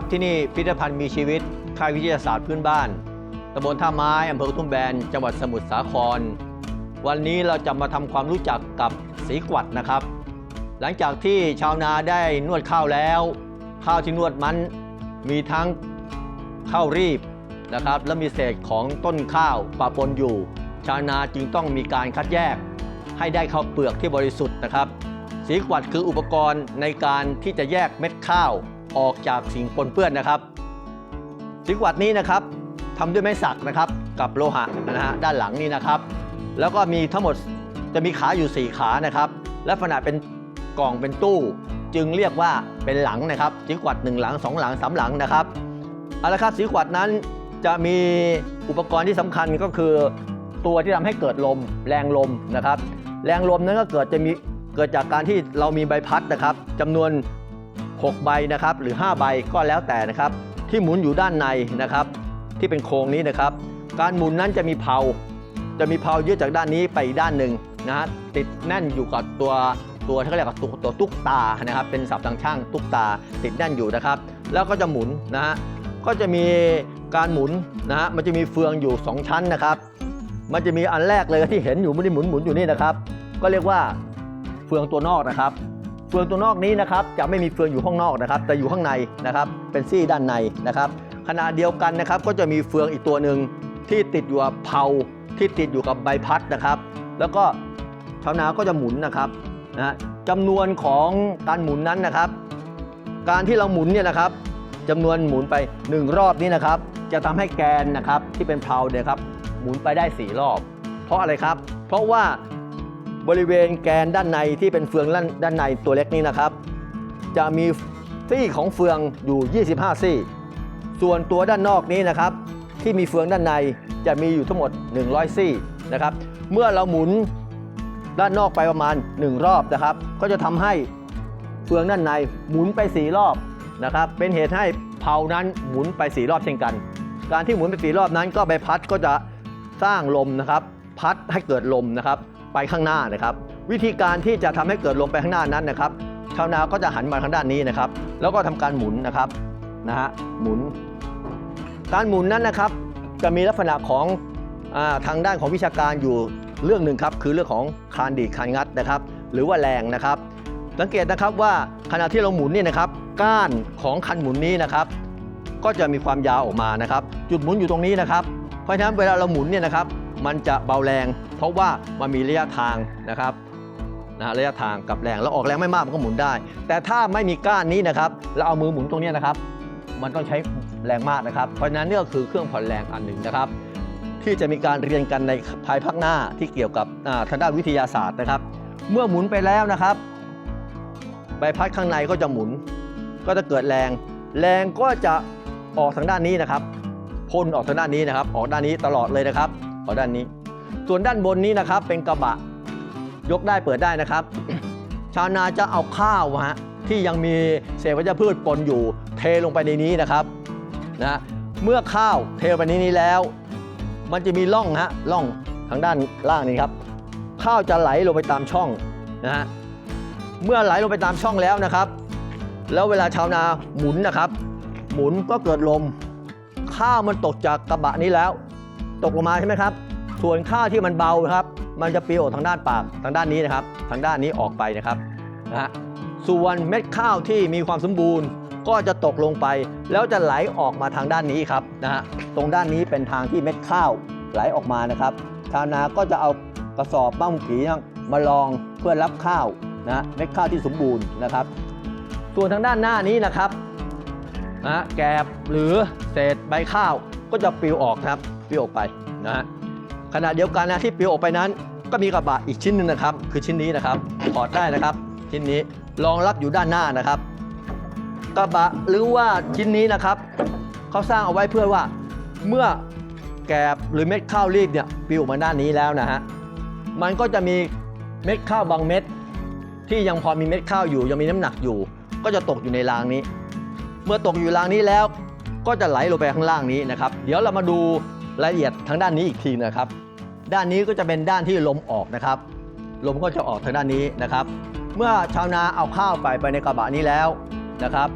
ครับที่นี่พิพิธภัณฑ์มีชีวิต ค่ายวิทยาศาสตร์พื้นบ้านตำบลท่าไม้อำเภอทุ่มแบน จังหวัดสมุทรสาคร วันนี้เราจะมาทำความรู้จักกับสีกวัดนะครับ หลังจากที่ชาวนาได้นวดข้าวแล้ว ข้าวที่นวดมันมีทั้งข้าวรีบนะครับ และมีเศษของต้นข้าวปะปนอยู่ ชาวนาจึงต้องมีการคัดแยก ให้ได้ข้าวเปลือกที่บริสุทธิ์นะครับ สีกวัดคืออุปกรณ์ในการที่จะแยกเม็ดข้าว ออกจากสิ่งปนเปื้อนนะครับสีกวัดนี้นะครับทำด้วยไม้สักนะครับกับโลหะนะฮะด้านหลังนี้นะครับ แล้วก็มีทั้งหมดจะมีขาอยู่ 4 ขานะครับลักษณะเป็นกล่องเป็นตู้ จึงเรียกว่าเป็นหลังนะครับสีกวัดหนึ่งหลังสองหลังสามหลังนะครับเอาละครับสีกวัดนั้นจะมีอุปกรณ์ที่สำคัญก็คือ ตัวที่ทำให้เกิดลม แรงลมนะครับ แรงลมนั้นก็เกิดจะมีเกิดจากการที่เรามีใบพัดนะครับจำนวน 6 ใบนะครับหรือ 5 ใบก็แล้วแต่นะครับ ที่หมุนอยู่ด้านในนะครับ ที่เป็นโครงนี้นะครับ การหมุนนั้นจะมีเพลาจะมีเพลายืดจากด้านนี้ไปด้านหนึ่งนะฮะติดแน่นอยู่กับตัวตัวที่เขาเรียกว่าตัวตัวตุ๊กตานะครับ เป็นศัพท์ทางช่างตุ๊กตาติดแน่นอยู่นะครับ แล้วก็จะหมุนนะฮะก็จะมีการหมุนนะฮะมันจะมีเฟืองอยู่ 2 ชั้นนะครับ มันจะมีอันแรกเลยที่เห็นอยู่ไม่ได้หมุนหมุนอยู่นี่นะครับ ก็เรียกว่าเฟืองตัวนอกนะครับ เฟืองตัวนอกนี้นะครับจะไม่มีเฟืองอยู่ข้างนอกนะครับ แต่อยู่ข้างในนะครับเป็นซี่ด้านในนะครับขณะเดียวกันนะครับก็จะมีเฟืองอีกตัวหนึ่งที่ติดอยู่กับเพลาที่ติดอยู่กับใบพัดนะครับ แล้วก็ชาวนาก็จะหมุนนะครับนะจำนวนของการหมุนนั้นนะครับ การที่เราหมุนเนี่ยนะครับจำนวนหมุนไป 1 รอบนี้นะครับ จะทำให้แกนนะครับที่เป็นเพลาเนี่ยครับหมุนไปได้ 4 รอบ เพราะอะไรครับ เพราะว่า บริเวณแกนด้านในที่เป็นเฟืองด้านในตัวเล็กนี้นะครับ จะมีซี่ของเฟืองอยู่ 25 ซี่ ส่วนตัวด้านนอกนี้นะครับ ที่มีเฟืองด้านในจะมีอยู่ทั้งหมด 100 ซี่นะครับ เมื่อเราหมุนด้านนอกไปประมาณ 1 รอบนะครับ ก็จะทำให้เฟืองด้านในหมุนไป 4 รอบนะครับ เป็นเหตุให้เพลานั้นหมุนไป 4 รอบเช่นกัน การที่หมุนไป 4 รอบนั้นก็ใบพัดก็จะสร้างลมนะครับ พัดให้เกิดลมนะครับ ไปข้างหน้านะครับ วิธีการที่จะทำให้เกิดลมไปข้างหน้านั้นนะครับชาวนาก็จะหันมาทางด้านนี้นะครับ แล้วก็ทำการหมุนนะครับนะฮะหมุน การหมุนนั้นนะครับ จะมีลักษณะของอทางด้านของวิชาการอยู่เรื่องหนึ่งครับคือเรื่องของคานดีคานงัดนะครับ หรือว่าแรงนะครับ สังเกตนะครับว่าขณะที่เราหมุนนี่นะครับ ก้านของคันหมุนนี้นะครับ ก็จะมีความยาวออกมานะครับ จุดหมุนอยู่ตรงนี้นะครับ เพราะฉะนั้นเวลาเราหมุนเนี่ยนะครับ มันจะเบาแรง เพราะว่ามันมีระยะทางนะครับนะระยะทางกับแรงแล้วออกแรงไม่มากมันก็หมุนได้ แต่ถ้าไม่มีก้านนี้นะครับเราเอามือหมุนตรงนี้นะครับ มันต้องใช้แรงมากนะครับ เพราะฉะนั้นนี่ก็คือเครื่องผ่อนแรงอันหนึ่งนะครับ ที่จะมีการเรียนกันในภายภาคหน้าที่เกี่ยวกับทางด้านวิทยาศาสตร์นะครับ เมื่อหมุนไปแล้วนะครับ ใบพัดข้างในก็จะหมุน ก็จะเกิดแรง แรงก็จะออกทางด้านนี้นะครับพ่นออกทางด้านนี้นะครับ ออกด้านนี้ตลอดเลยนะครับ ออด้านนี้ ส่วนด้านบนนี้นะครับเป็นกระบะ ยกได้เปิดได้นะครับ ชาวนาจะเอาข้าวฮะที่ยังมีเศษวัชพืชปนอยู่ เทลงไปในนี้นะครับนะเมื่อข้าวเทลงไปในนี้แล้ว มันจะมีร่องฮะร่องทางด้านล่างนี้ครับ ข้าวจะไหลลงไปตามช่องนะฮะเมื่อไหลลงไปตามช่องแล้วนะครับ แล้วเวลาชาวนาหมุนนะครับ หมุนก็เกิดลม ข้าวมันตกจากกระบะนี้แล้ว ตกลงมาใช่ไหมครับ ส่วนข้าวที่มันเบาครับ มันจะปลิวออกทางด้านปากทางด้านนี้นะครับ ทางด้านนี้ออกไปนะครับนะฮะส่วนเม็ดข้าวที่มีความสมบูรณ์ก็จะตกลงไป แล้วจะไหลออกมาทางด้านนี้ครับนะฮะตรงด้านนี้เป็นทางที่เม็ดข้าวไหลออกมานะครับชาวนาก็จะเอากระสอบบ้างผีมาลองเพื่อรับข้าวนะเม็ดข้าวที่สมบูรณ์นะครับ ส่วนทางด้านหน้านี้นะครับนะฮะแกบหรือเศษใบข้าวก็จะปลิวออกครับ ปลิวออกไปนะฮะขณะเดียวกันนะที่ปลิวออกไปนั้น ก็มีกระบะอีกชิ้นหนึ่งนะครับ คือชิ้นนี้นะครับถอดได้นะครับ ชิ้นนี้รองรับอยู่ด้านหน้านะครับ กระบะหรือว่าชิ้นนี้นะครับเขาสร้างเอาไว้เพื่อว่าเมื่อแกบหรือเม็ดข้าวรีบเนี่ยปลิวมาด้านนี้แล้วนะฮะมันก็จะมีเม็ดข้าวบางเม็ด ที่ยังพอมีเม็ดข้าวอยู่ยังมีน้ำหนักอยู่ ก็จะตกอยู่ในรางนี้ เมื่อตกอยู่รางนี้แล้ว ก็จะไหลลงไปข้างล่างนี้นะครับ เดี๋ยวเรามาดู รายละเอียดทางด้านนี้อีกทีนะครับ ด้านนี้ก็จะเป็นด้านที่ลมออกนะครับ ลมก็จะออกทางด้านนี้นะครับ เมื่อชาวนาเอาข้าวไปไปในกระบะนี้แล้วนะครับ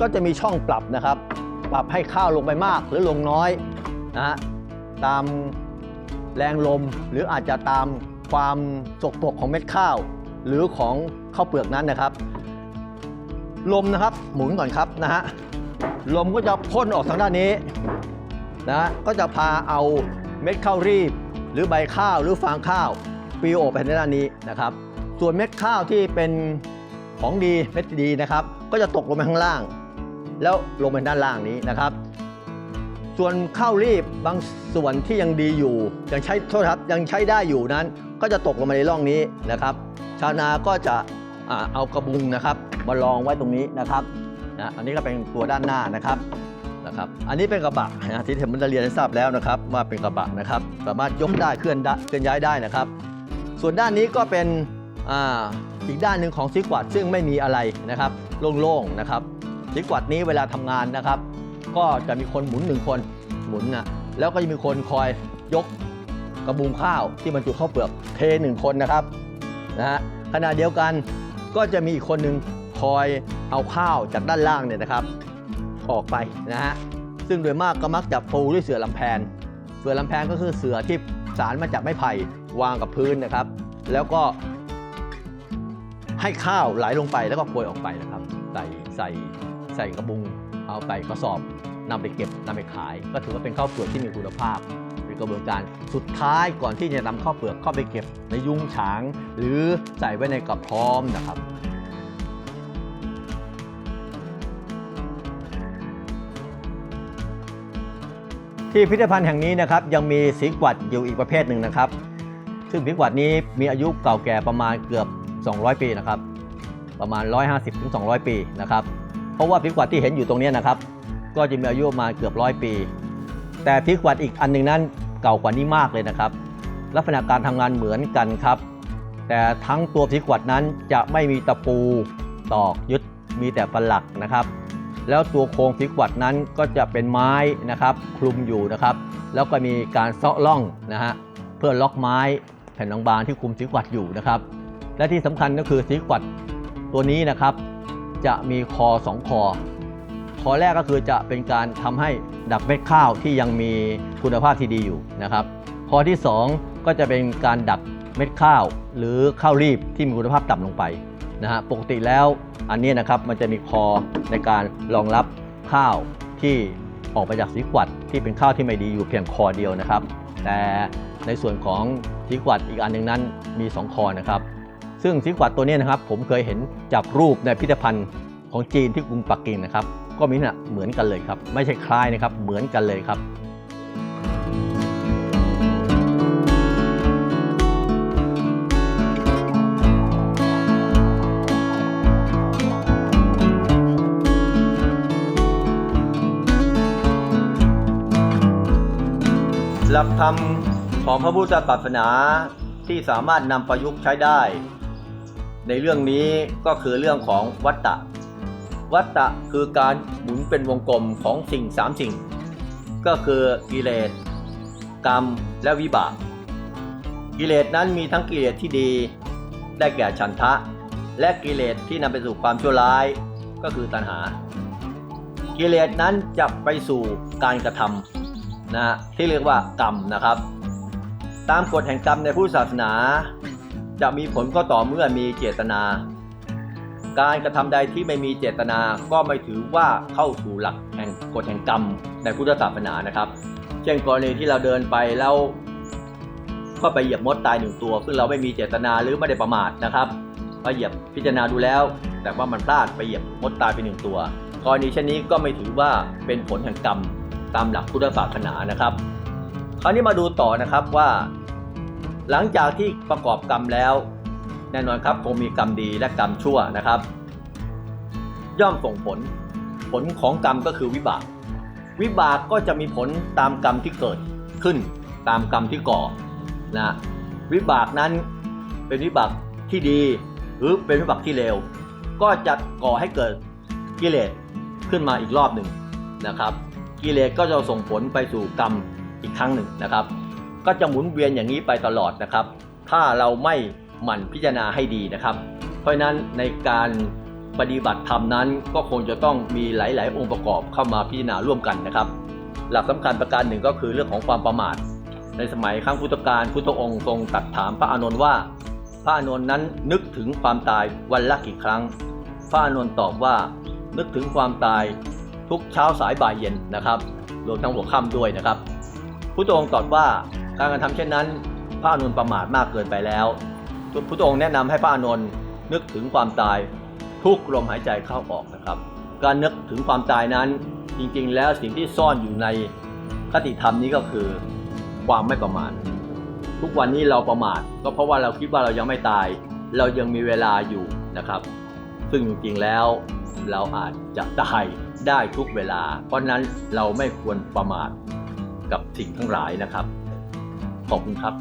ก็จะมีช่องปรับนะครับ ปรับให้ข้าวลงไปมากหรือลงน้อยนะฮะตามแรงลมหรืออาจจะตามความสกปรกของเม็ดข้าว หรือของข้าวเปลือกนั้นนะครับ ลมนะครับหมุนก่อนครับนะฮะลมก็จะพ่นออกทางด้านนี้ นะก็จะพาเอาเม็ดข้าวรีบ หรือใบข้าวหรือฟางข้าวปลิวอไปทางด้านนี้นะครับ ส่วนเม็ดข้าวที่เป็นของดีเม็ดดีนะครับ ก็จะตกลงไปข้างล่าง แล้วลงไปด้านล่างนี้นะครับ ส่วนข้าวรีบบางส่วนที่ยังดีอยู่ยังใช้โทษครับยังใช้ได้อยู่นั้น ก็จะตกลงมาในร่องนี้นะครับ ชาวนาก็จะเอากระบุงนะครับมาลองไว้ตรงนี้นะครับนะอันนี้ก็เป็นตัวด้านหน้านะครับ นะครับ อันนี้เป็นกระบะนะที่ผมได้เรียนให้ทราบแล้วนะครับว่าเป็นกระบะนะครับ สามารถยกได้เคลื่อนด้เคลื่อนย้ายได้นะครับ ส่วนด้านนี้ก็เป็นอ,อีกด้านหนึ่งของซิกวัดซึ่งไม่มีอะไรนะครับ โล่งๆนะครับซิกวัดนี้เวลาทำงานนะครับ ก็จะมีคนหมุนหนึ่งคนหมุนนะแล้วก็จะมีคนคอยยกกระบุงข้าวที่บรรจุข้าวเปลือกเทหนึ่งคนนะครับนะฮะขณะเดียวกันก็จะมีอีกคนหนึ่งคอยเอาข้าวจากด้านล่างเนี่ยนะครับ ออกไปนะฮะซึ่งโดยมากก็มักจะปูด้วยเสื่อลำแพน เสื่อลำแพนก็คือเสื่อที่สารมาจากไม้ไผ่วางกับพื้นนะครับ แล้วก็ ให้ข้าวไหลลงไปแล้วก็โปรยออกไปนะครับ ใส่ใส่ใส่กระบุงเอาไปกระสอบนำไปเก็บนำไปขาย ก็ถือว่าเป็นข้าวเปลือกที่มีคุณภาพเป็นกระบวนการสุดท้ายก่อนที่จะนำข้าวเปลือกเข้าไปเก็บในยุ้งฉาง หรือใส่ไว้ในกระพร้อมนะครับ ที่พิพิธภัณฑ์แห่งนี้นะครับยังมีสีกวัดอยู่อีกประเภทหนึ่งนะครับ ซึ่งสีกวัดนี้มีอายุเก่าแก่ประมาณเกือบ 200 ปีนะครับ ประมาณ 150ถึง200 ปีนะครับ เพราะว่าพริกวัดที่เห็นอยู่ตรงนี้นะครับ ก็จะมีอายุประมาณเกือบร้อยปี แต่พริกวัดอีกอันหนึงนั้นเก่ากว่านี้มากเลยนะครับ ลักษณะการทำงานเหมือนกันครับ แต่ทั้งตัวพริกกวัดนั้นจะไม่มีตะปูตอกยึดมีแต่ปลักนะครับ แล้วตัวโครงพริกวัดนั้นก็จะเป็นไม้นะครับคลุมอยู่นะครับ แล้วก็มีการเซาะล่องนะฮะเพื่อล็อกไม้แผ่นบางๆที่คลุมพริกวัดอยู่นะครับ และที่สำคัญก็คือสีกวัดตัวนี้นะครับ จะมีคอ 2 คอ คอแรกก็คือจะเป็นการทำให้ดักเม็ดข้าวที่ยังมีคุณภาพที่ดีอยู่นะครับคอที่ 2 ก็จะเป็นการดักเม็ดข้าว หรือข้าวรีบที่มีคุณภาพต่ำลงไปนะฮะปกติแล้ว อันนี้นะครับมันจะมีคอในการรองรับข้าวที่ออกไปจากสีกวัดที่เป็นข้าวที่ไม่ดีอยู่เพียงคอเดียวนะครับ แต่ในส่วนของสีกวัดอีกอันหนึ่งนั้นมี 2 คอนะครับ ซึ่งสีกวัดตัวนี้นะครับ ผมเคยเห็นจากรูปในพิพิธภัณฑ์ของจีนที่กรุงปักกิ่งนะครับ ก็มีลักษณะเหมือนกันเลยครับ ไม่ใช่คล้ายนะครับเหมือนกันเลยครับ หลักธรรมของพระพุทธศาสนาที่สามารถนำประยุกต์ใช้ได้ ในเรื่องนี้ก็คือเรื่องของวัตตะ วัตตะคือการหมุนเป็นวงกลมของสิ่งสามสิ่ง ก็คือกิเลสกรรมและวิบาก กิเลสนั้นมีทั้งกิเลสที่ดี ได้แก่ฉันทะ และกิเลสที่นำไปสู่ความชั่วร้ายก็คือตัณหา กิเลสนั้นจะไปสู่การกระทำ นะที่เรียกว่ากรรมนะครับ ตามกฎแห่งกรรมในพุทธศาสนา จะมีผลก็ต่อเมื่อมีเจตนา การกระทำใดที่ไม่มีเจตนาก็ไม่ถือว่าเข้าสู่หลักแห่งกฎแห่งกรรมในพุทธศาสนานะครับ เช่นกรณีที่เราเดินไปแล้วก็ไปเหยียบมดตายหนึ่งตัว ซึ่งเราไม่มีเจตนาหรือไม่ได้ประมาทนะครับไปเหยียบพิจารณาดูแล้ว แต่ว่ามันพลาดไปเหยียบมดตายไปหนึ่งตัวกรณีเช่นนี้ก็ไม่ถือว่าเป็นผลแห่งกรรม ตามหลักพุทธศาสนานะครับ คราวนี้มาดูต่อนะครับว่า หลังจากที่ประกอบกรรมแล้ว แน่นอนครับคงมีกรรมดีและกรรมชั่วนะครับ ย่อมส่งผล ผลของกรรมก็คือวิบาก วิบากก็จะมีผลตามกรรมที่เกิดขึ้น ตามกรรมที่ก่อนะวิบากนั้นเป็นวิบากที่ดีหรือเป็นวิบากที่เลวก็จะก่อให้เกิดกิเลสขึ้นมาอีกรอบหนึ่งนะครับ กิเลสก็จะส่งผลไปสู่กรรมอีกครั้งหนึ่งนะครับ ก็จะหมุนเวียนอย่างนี้ไปตลอดนะครับ ถ้าเราไม่หมั่นพิจารณาให้ดีนะครับ เพราะฉะนั้นในการปฏิบัติธรรมนั้นก็คงจะต้องมีหลาย ๆ องค์ประกอบเข้ามาพิจารณาร่วมกันนะครับ หลักสำคัญประการหนึ่งก็คือเรื่องของความประมาท ในสมัยครั้งพุทธกาลพุทธองค์ทรงตรัสถามพระอานนท์ว่า พระอานนท์นั้นนึกถึงความตายวันละกี่ครั้ง พระอานนท์ตอบว่านึกถึงความตาย ทุกเช้าสายบ่ายเย็นนะครับ รวมทั้งหัวค่ำด้วยนะครับพุทธองค์ตรัสว่าการกระทำเช่นนั้น พระอานนประมาทมากเกินไปแล้วพุทธองค์แนะนำให้พระอานนนึกถึงความตายทุกลมหายใจเข้าออกนะครับ การนึกถึงความตายนั้นจริงๆ แล้วสิ่งที่ซ่อนอยู่ในคติธรรมนี้ก็คือความไม่ประมาททุกวันนี้เราประมาทก็เพราะว่าเราคิดว่าเรายังไม่ตาย เรายังมีเวลาอยู่นะครับ ซึ่งจริงๆแล้ว เราอาจจะตายได้ทุกเวลา เพราะนั้นเราไม่ควรประมาทกับสิ่งทั้งหลายนะครับ ขอบคุณครับ